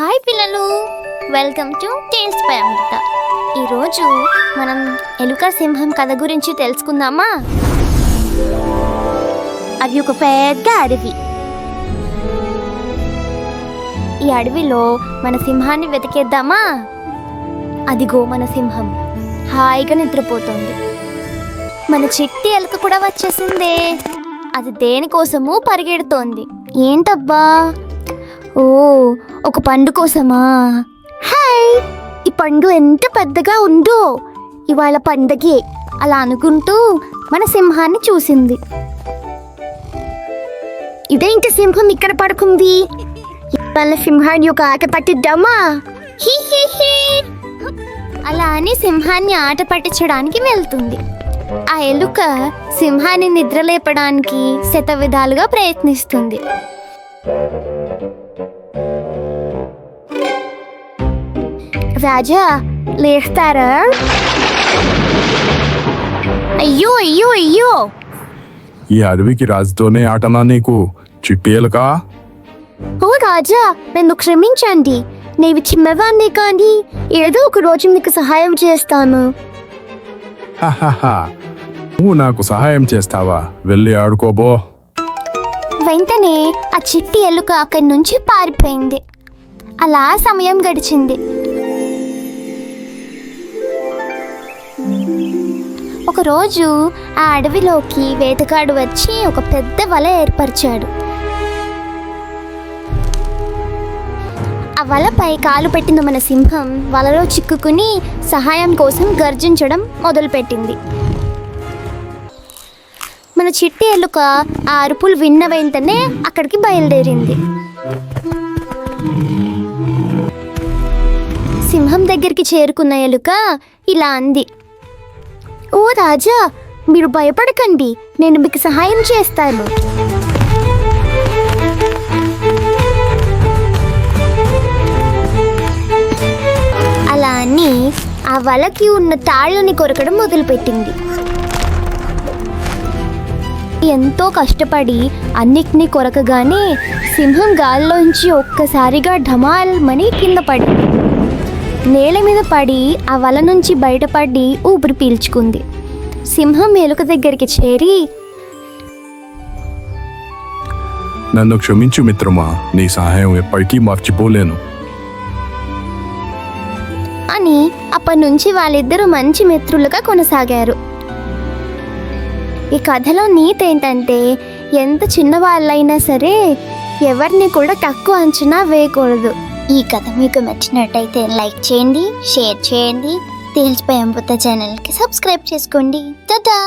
Hi పిల్లలు. Welcome to taste పై అమృత ఈరోజు మనం ఎలుక సింహం కథ గురించి తెలుసుకుందామా? అది ఒక పెద్ద అడవి. ఈ అడవిలో మన సింహాన్ని వెతికేద్దామా? అదిగో మన సింహం. హాయిగా నిద్రపోతుంది. మన చిట్టి ఎలుక కూడా వచ్చేసిందే. అది దేనికోసము పరిగెడుతోంది. ఏంటబ్బా? ఓ ఒక పండు కోసమా? హాయ్! ఈ పండు ఎంత పెద్దగా ఉందో. ఇవాళ పండగే. అలా అనుకుంటూ మన సింహాన్ని చూసింది. ఇదేంటి సింహం ఇక్కడ పడుకుంది? ఇవాళ సింహాన్ని ఒక ఆట పట్టిద్దామా? హీ అలా అని సింహాన్ని ఆట పట్టించడానికి వెళ్తుంది. ఆ ఎలుక సింహాన్ని నిద్రలేపడానికి శత విధాలుగా ప్రయత్నిస్తుంది. రాజా లేస్తారా? అయ్యో అయ్యో అయ్యో! ఈ అడవికి రాజుతోనే ఆటనా నీకు? చిట్టేలుకా ఓ రాజా నన్ను క్షమించండి. నేను చిన్నవాణ్ణి కానీ ఏదో ఒక రోజు నీకు సహాయం చేస్తాను. నువ్వు నాకు సహాయం చేస్తావా? వెళ్ళి ఆడుకోబో. వెంటనే ఆ చిట్టి ఎలుక అక్కడి నుంచి పారిపోయింది. అలా సమయం గడిచింది. ఒకరోజు ఆ అడవిలోకి వేటగాడు వచ్చి ఒక పెద్ద వల ఏర్పరిచాడు. ఆ వలపై కాలు పెట్టిన మన సింహం వలలో చిక్కుకుని సహాయం కోసం గర్జించడం మొదలుపెట్టింది. మన చిట్టి ఎలుక ఆ అరుపులు విన్న వెంటనే అక్కడికి బయలుదేరింది. సింహం దగ్గరికి చేరుకున్న ఎలుక ఇలా అంది ఓ రాజా మీరు భయపడకండి నేను మీకు సహాయం చేస్తాను. అలా అని ఆ వలకి ఉన్న తాళ్ళని కొరకడం మొదలుపెట్టింది. ఎంతో కష్టపడి అన్నిటినీ కొరకగానే సింహం గాల్లోంచి ఒక్కసారిగా ఢమాల్ మని కింద పడి నేల మీద పడి ఆ వల నుంచి బయటపడి ఊపిరి పీల్చుకుంది. సింహం ఎలుక దగ్గరికి చేరి నన్ను క్షమించు మిత్రమా నీ సహాయం ఎప్పటికీ మర్చిపోలేను. అని అప్పటి నుంచి వాళ్ళిద్దరూ మంచి మిత్రులుగా కొనసాగారు. ఈ కథలో నీతి ఏంటంటే ఎంత చిన్నవాళ్ళైనా సరే ఎవరిని కూడా తక్కువ అంచనా వేయకూడదు. ఈ కథ మీకు నచ్చినట్టయితే లైక్ చేయండి షేర్ చేయండి తేల్చిపోయి అమృత ఛానల్కి సబ్స్క్రైబ్ చేసుకోండి. టాటా!